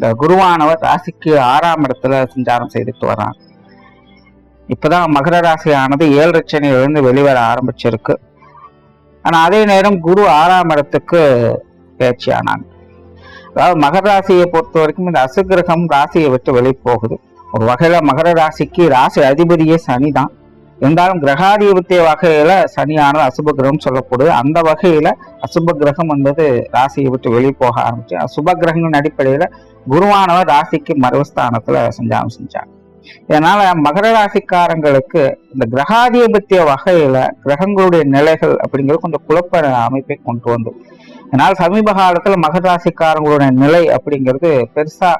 இந்த குருவானவர் ராசிக்கு ஆறாம் இடத்துல சஞ்சாரம் செய்துட்டு வர்றாங்க இப்பதான் மகர ராசியானது ஏழு இருந்து வெளிவர ஆரம்பிச்சிருக்கு. ஆனா அதே நேரம் குரு ஆறாம் இடத்துக்கு பயிற்சி ஆனாங்க அதாவது மகர ராசியை பொறுத்த வரைக்கும் இந்த அசுகிரகம் ராசியை விட்டு வெளியே போகுது ஒரு வகையில மகர ராசிக்கு ராசி அதிபதியே சனி தான் இருந்தாலும் கிரகாதிபத்திய வகையில சனியானது அசுப கிரகம் சொல்லக்கூடிய அந்த வகையில அசுப கிரகம் என்பது ராசியை விட்டு வெளியே போக ஆரம்பிச்சு அசுப கிரகங்களின் அடிப்படையில குருவானவர் ராசிக்கு மறுவஸ்தானத்துல சஞ்சாரம் செஞ்சாங்க இதனால மகர ராசிக்காரங்களுக்கு இந்த கிரகாதிபத்திய வகையில கிரகங்களுடைய நிலைகள் அப்படிங்கிறது கொஞ்சம் குழப்ப அமைப்பை கொண்டு வந்தது. அதனால சமீப காலத்துல மகர ராசிக்காரங்களுடைய நிலை அப்படிங்கிறது பெருசா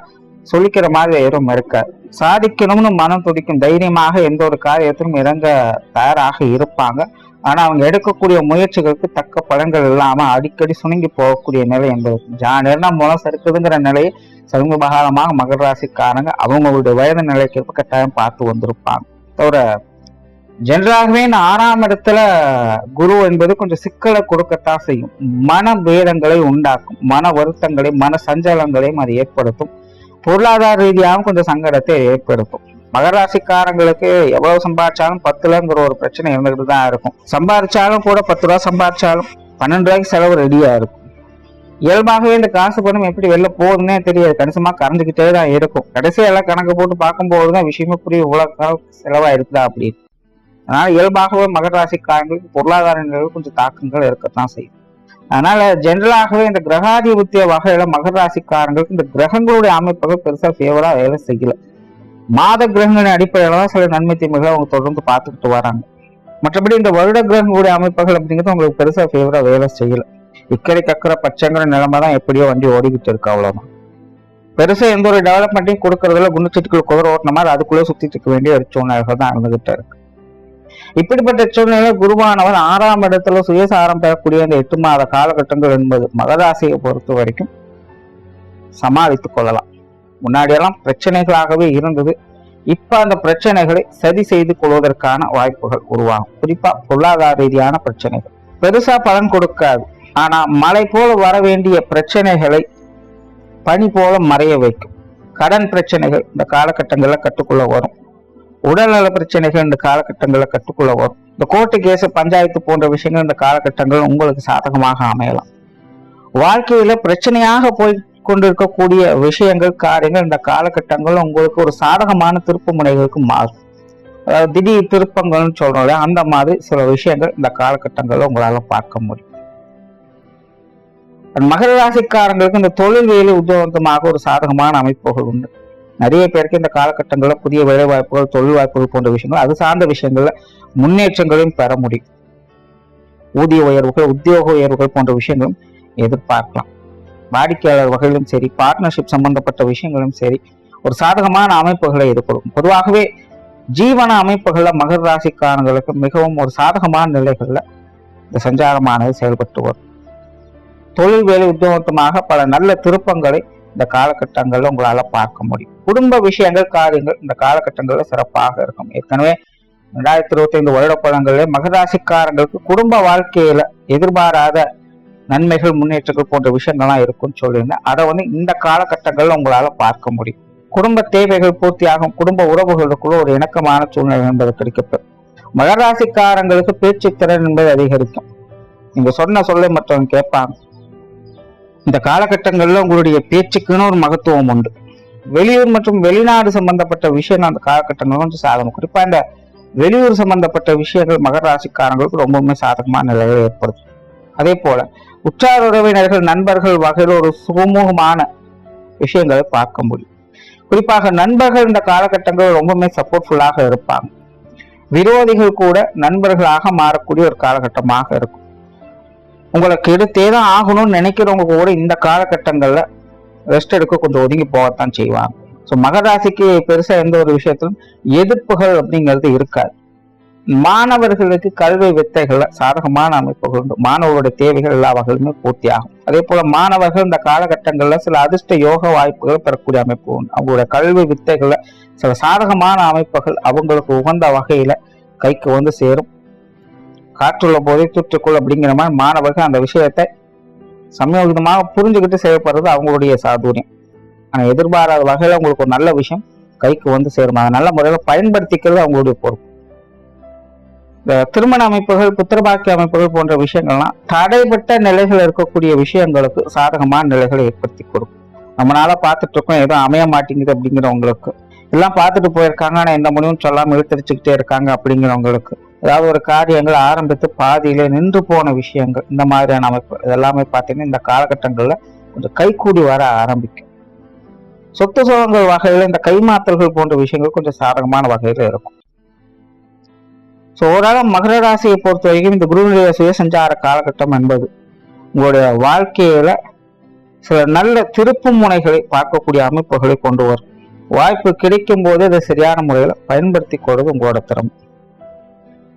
சொல்லிக்கிற மாதிரி எதுவும் இருக்க சாதிக்கணும்னு மனம் துடிக்கும் தைரியமாக எந்த ஒரு காரியத்திலும் இறங்க தயாராக இருப்பாங்க. ஆனா அவங்க எடுக்கக்கூடிய முயற்சிகளுக்கு தக்க பலன்கள் இல்லாம அடிக்கடி சுணங்கி போகக்கூடிய நிலை என்பது. ஜா மூலம் சறுக்குதுங்கிற நிலையை சமீப காலமாக மகர ராசிக்காரங்க அவங்களுடைய வயது நிலைக்கு கட்டாயம் பார்த்து வந்திருப்பாங்க. தவிர ஜென்ரலாகவே இந்த ஆறாம் இடத்துல குரு என்பது கொஞ்சம் சிக்கலை கொடுக்கத்தான் செய்யும். மன பேதங்களை உண்டாக்கும் மன வருத்தங்களையும் மன சஞ்சலங்களையும் அது ஏற்படுத்தும். பொருளாதார ரீதியாகவும் கொஞ்சம் சங்கடத்தை ஏற்படுத்தும். மகராசிக்காரங்களுக்கு எவ்வளவு சம்பாதிச்சாலும் பத்துலங்கிற ஒரு பிரச்சனை இருந்துகிட்டு தான் இருக்கும். சம்பாதிச்சாலும் கூட பத்து ரூபா சம்பாதிச்சாலும் பன்னெண்டு ரூபாய்க்கு செலவு ரெடியா இருக்கும். இயல்பாகவே இந்த காசு பணம் எப்படி வெளில போகுதுன்னே தெரியாது. கணிசமா கரைஞ்சுக்கிட்டே தான் இருக்கும். கடைசியெல்லாம் கணக்கு போட்டு பார்க்கும்போது தான் விஷயமே புரிய உலகம் செலவா இருக்குதா அப்படின்னு. அதனால இயல்பாகவே மகராசிக்காரங்களுக்கு பொருளாதார நிலையில் கொஞ்சம் தாக்கங்கள் இருக்கத்தான் செய்யும். அதனால ஜென்ரலாகவே இந்த கிரகாதிபத்திய வகையில மகர ராசிக்காரங்களுக்கு இந்த கிரகங்களுடைய அமைப்புகள் பெருசா ஃபேவரா வேலை செய்யல. மாத கிரகங்களின் அடிப்படையில தான் சில நன்மை தீமைகளை அவங்க தொடர்ந்து பார்த்துக்கிட்டு வராங்க. மற்றபடி இந்த வருட கிரகங்களுடைய அமைப்புகள் அப்படிங்கிறது உங்களுக்கு பெருசா ஃபேவரா வேலை செய்யல. இக்கரை கக்கிற பச்சைங்கிற நிலைமை தான் எப்படியோ வண்டி ஓடிக்கிட்டு இருக்கு அவ்வளவுதான். பெருசா எந்த ஒரு டெவலப்மெண்ட்டையும் கொடுக்கறதுல குண்டுச்சீட்டுக்குள்ள குதிரை ஓட்டின மாதிரி அதுக்குள்ளே சுத்திட்டு இருக்க வேண்டிய ஒரு சூழ்நிலைகள் தான் இருந்துகிட்டு இருக்கு. இப்படிப்பட்ட சூழ்நிலை குருவானவர் ஆறாம் இடத்துல சுயசாரம் பெறக்கூடிய அந்த எட்டு மாத காலகட்டங்கள் என்பது மகராசியை பொறுத்த வரைக்கும் சமாளித்துக் கொள்ளலாம். முன்னாடியெல்லாம் பிரச்சனைகளாகவே இருந்தது. இப்ப அந்த பிரச்சனைகளை சரி செய்து கொள்வதற்கான வாய்ப்புகள் உருவாகும். குறிப்பா பொருளாதார ரீதியான பிரச்சனைகள். பெருசா பலன் கொடுக்காது. ஆனா மழை போல வர வேண்டிய பிரச்சனைகளை பனி போல மறைய வைக்கும். கடன் பிரச்சனைகள் இந்த காலகட்டங்கள்ல கட்டுக்குள்ள வரும். உடல்நல பிரச்சனைகள் இந்த காலகட்டங்களில் கட்டுக்குள்ள வரும். இந்த கோர்ட்டு கேஸ் பஞ்சாயத்து போன்ற விஷயங்கள் இந்த காலகட்டங்கள் உங்களுக்கு சாதகமாக அமையலாம். வாழ்க்கையில பிரச்சனையாக போய் கொண்டிருக்கக்கூடிய விஷயங்கள் காரியங்கள் இந்த காலகட்டங்கள் உங்களுக்கு ஒரு சாதகமான திருப்பு முனைகளுக்கு மாறும். அதாவது திடீர் திருப்பங்கள்னு சொல்றோம் அந்த மாதிரி சில விஷயங்கள் இந்த காலகட்டங்களில் உங்களால பார்க்க முடியும். மகர ராசிக்காரங்களுக்கு இந்த தொழில் வேலை உத்தியோகமாக ஒரு சாதகமான அமைப்புகள் உண்டு. நிறைய பேருக்கு இந்த காலகட்டங்களில் புதிய வேலை வாய்ப்புகள் தொழில் வாய்ப்புகள் போன்ற விஷயங்கள் அது சார்ந்த விஷயங்களில் முன்னேற்றங்களையும் பெற முடியும். ஊதிய உயர்வுகள் உத்தியோக உயர்வுகள் போன்ற விஷயங்களும் எதிர்பார்க்கலாம். வாடிக்கையாளர் வகையிலும் சரி பார்ட்னர்ஷிப் சம்பந்தப்பட்ட விஷயங்களும் சரி ஒரு சாதகமான அமைப்புகளை எதிர்கொள்ளும். பொதுவாகவே ஜீவன அமைப்புகளில் மகர ராசிக்காரங்களுக்கு மிகவும் ஒரு சாதகமான நிலைகளில் இந்த சஞ்சாரமானது செயல்பட்டு வரும். தொழில் வேலை உத்தியோகத்தமாக பல நல்ல திருப்பங்களை இந்த காலகட்டங்கள்ல உங்களால பார்க்க முடியும். குடும்ப விஷயங்கள் காரியங்கள் இந்த காலகட்டங்கள்ல சிறப்பாக இருக்கும். ஏற்கனவே ரெண்டாயிரத்தி இருபத்தி ஐந்து வருட பழங்கள்ல மகராசிக்காரங்களுக்கு குடும்ப வாழ்க்கையில எதிர்பாராத நன்மைகள் முன்னேற்றங்கள் போன்ற விஷயங்கள்லாம் இருக்கும்னு சொல்லியிருந்தேன். அதை வந்து இந்த காலகட்டங்கள்ல உங்களால பார்க்க முடியும். குடும்ப தேவைகள் பூர்த்தியாகும். குடும்ப உறவுகளுக்குள்ள ஒரு இணக்கமான சூழ்நிலை என்பது கிடைக்கப்படும் மகராசிக்காரங்களுக்கு பேச்சு திறன் என்பது அதிகரிக்கும். நீங்க சொன்ன சொல்லை மற்றவங்க கேட்பாங்க. இந்த காலகட்டங்களில் உங்களுடைய பேச்சுக்குன்னு ஒரு மகத்துவம் உண்டு. வெளியூர் மற்றும் வெளிநாடு சம்பந்தப்பட்ட விஷயம் அந்த காலகட்டங்கள் கொஞ்சம் சாதகம். குறிப்பாக இந்த வெளியூர் சம்பந்தப்பட்ட விஷயங்கள் மகர ராசிக்காரங்களுக்கு ரொம்பவுமே சாதகமான நிலைகள் ஏற்படுத்தும் அதே போல உற்றார் உறவினர்கள் நண்பர்கள் வகையில் ஒரு சுமூகமான விஷயங்களை பார்க்க முடியும். குறிப்பாக நண்பர்கள் இந்த காலகட்டங்கள் ரொம்பவுமே சப்போர்ட்ஃபுல்லாக இருப்பாங்க. விரோதிகள் கூட நண்பர்களாக மாறக்கூடிய ஒரு காலகட்டமாக இருக்கும். உங்களுக்கு கெடுத்தே தான் ஆகணும்னு நினைக்கிறவங்க கூட இந்த காலகட்டங்கள்ல ரெஸ்ட் எடுக்க கொஞ்சம் ஒதுங்கி போகத்தான் செய்வாங்க. ஸோ மகராசிக்கு பெருசா எந்த ஒரு விஷயத்திலும் எதிர்ப்புகள் அப்படிங்கிறது இருக்காது. மாணவர்களுக்கு கல்வி வித்தைகள்ல சாதகமான அமைப்புகள் உண்டு. மாணவர்களுடைய தேவைகள் எல்லா வகையிலுமே பூர்த்தியாகும். அதே போல மாணவர்கள் இந்த காலகட்டங்கள்ல சில அதிர்ஷ்ட யோக வாய்ப்புகள் பெறக்கூடிய அமைப்பு உண்டு. அவங்களுடைய கல்வி வித்தைகள்ல சில சாதகமான அமைப்புகள் அவங்களுக்கு உகந்த வகையில கைக்கு வந்து சேரும். காற்றுள்ள போதே தூற்றுக்குள் அப்படிங்கிற மாதிரி மாணவர்கள் அந்த விஷயத்தை சமயோகிதமாக புரிஞ்சுக்கிட்டு செயல்படுறது அவங்களுடைய சாதுரியம். ஆனால் எதிர்பாராத வகையில் அவங்களுக்கு ஒரு நல்ல விஷயம் கைக்கு வந்து சேரும். அதை நல்ல முறையில் பயன்படுத்திக்கிறது அவங்களுடைய பொறுப்பு. இந்த திருமண அமைப்புகள் புத்திரபாக்கிய அமைப்புகள் போன்ற விஷயங்கள்லாம் தடைப்பட்ட நிலைகள் இருக்கக்கூடிய விஷயங்களுக்கு சாதகமான நிலைகளை ஏற்படுத்தி கொடுக்கும். நம்மளால பார்த்துட்டு இருக்கோம் எதுவும் அமைய மாட்டேங்குது அப்படிங்கிறவங்களுக்கு. எல்லாம் பார்த்துட்டு போயிருக்காங்க ஆனால் எந்த முடிவும் சொல்லாமல் இழுத்தடிச்சுக்கிட்டே இருக்காங்க அப்படிங்கிறவங்களுக்கு. ஏதாவது ஒரு காரியங்கள் ஆரம்பித்து பாதியிலே நின்று போன விஷயங்கள் இந்த மாதிரியான அமைப்பு இதெல்லாமே பார்த்தீங்கன்னா இந்த காலகட்டங்கள்ல கொஞ்சம் கைகூடி வர ஆரம்பிக்கும். சொத்து சுகங்கள் வகையில் இந்த கைமாத்தல்கள் போன்ற விஷயங்கள் கொஞ்சம் சாதகமான வகையில இருக்கும். ஸோ ஓரளவு மகர ராசியை பொறுத்த வரைக்கும் இந்த குருனுடைய சுயசஞ்சார காலகட்டம் என்பது உங்களுடைய வாழ்க்கையில சில நல்ல திருப்பு முனைகளை பார்க்கக்கூடிய அமைப்புகளை கொண்டு வரும். வாய்ப்பு கிடைக்கும் போது இதை சரியான முறையில் பயன்படுத்தி கொள்வது உங்களோட திறமை.